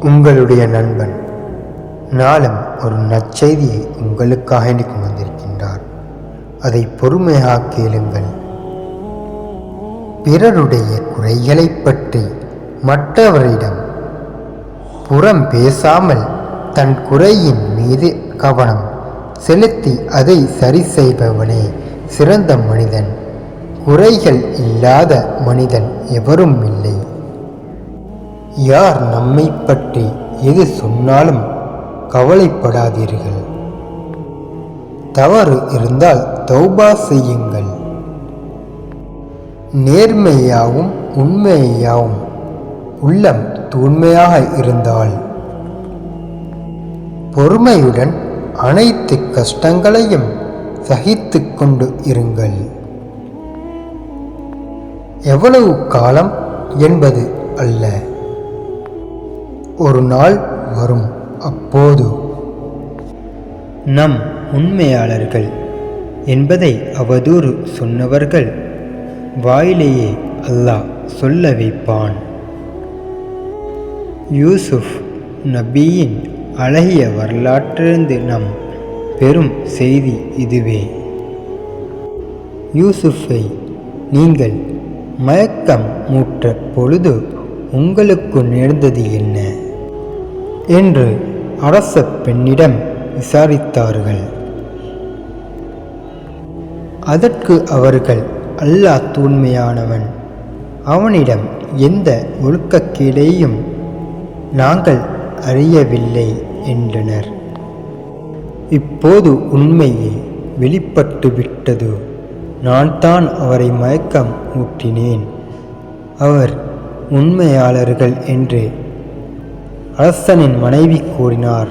உங்களுடைய நண்பன். நாளும் ஒரு நற்செய்தியை உங்களுக்காக கொண்டு வந்திருக்கின்றார். அதை பொறுமையாக கேளுங்கள். பிறருடைய குறைகளை பற்றி மற்றவரிடம் புறம் பேசாமல் தன் குறையின் மீது கவனம் செலுத்தி அதை சரி செய்பவனே சிறந்த மனிதன். குறைகள் இல்லாத மனிதன் எவரும் இல்லை. யார் நம்மை பற்றி எது சொன்னாலும் கவலைப்படாதீர்கள். தவறு இருந்தால் தௌபா செய்யுங்கள். நேர்மையாகவும் உண்மையாகவும் உள்ளம் தூய்மையாக இருந்தால் பொறுமையுடன் அனைத்து கஷ்டங்களையும் சகித்து கொண்டு இருங்கள். எவ்வளவு காலம் என்பது அல்ல. ஒரு நாள் வரும். அப்போது. நம் உண்மையாளர்கள் என்பதை அவதூறு சொன்னவர்கள் வாயிலேயே அல்லாஹ் சொல்ல வைப்பான். யூசுஃப் நபியின் அழகிய வரலாற்றிலிருந்து நம் பெரும் செய்தி இதுவே. யூசுஃபை நீங்கள் மயக்கம் மூற்ற பொழுது உங்களுக்கு நேர்ந்தது என்ன? என்று அரச பெண்ணிடம் விசாரித்தார்கள். அதற்கு அவர்கள் அல்லாஹ் தூய்மையானவன் அவனிடம் எந்த ஒழுக்கக்கீடையும் நாங்கள் அறியவில்லை என்றனர். இப்போது உண்மையை வெளிப்பட்டு விட்டது நான் தான் அவரை மயக்கம் ஊட்டினேன் அவர் உண்மையாளர்கள் என்று அரசனின் மனைவி கூறினார்.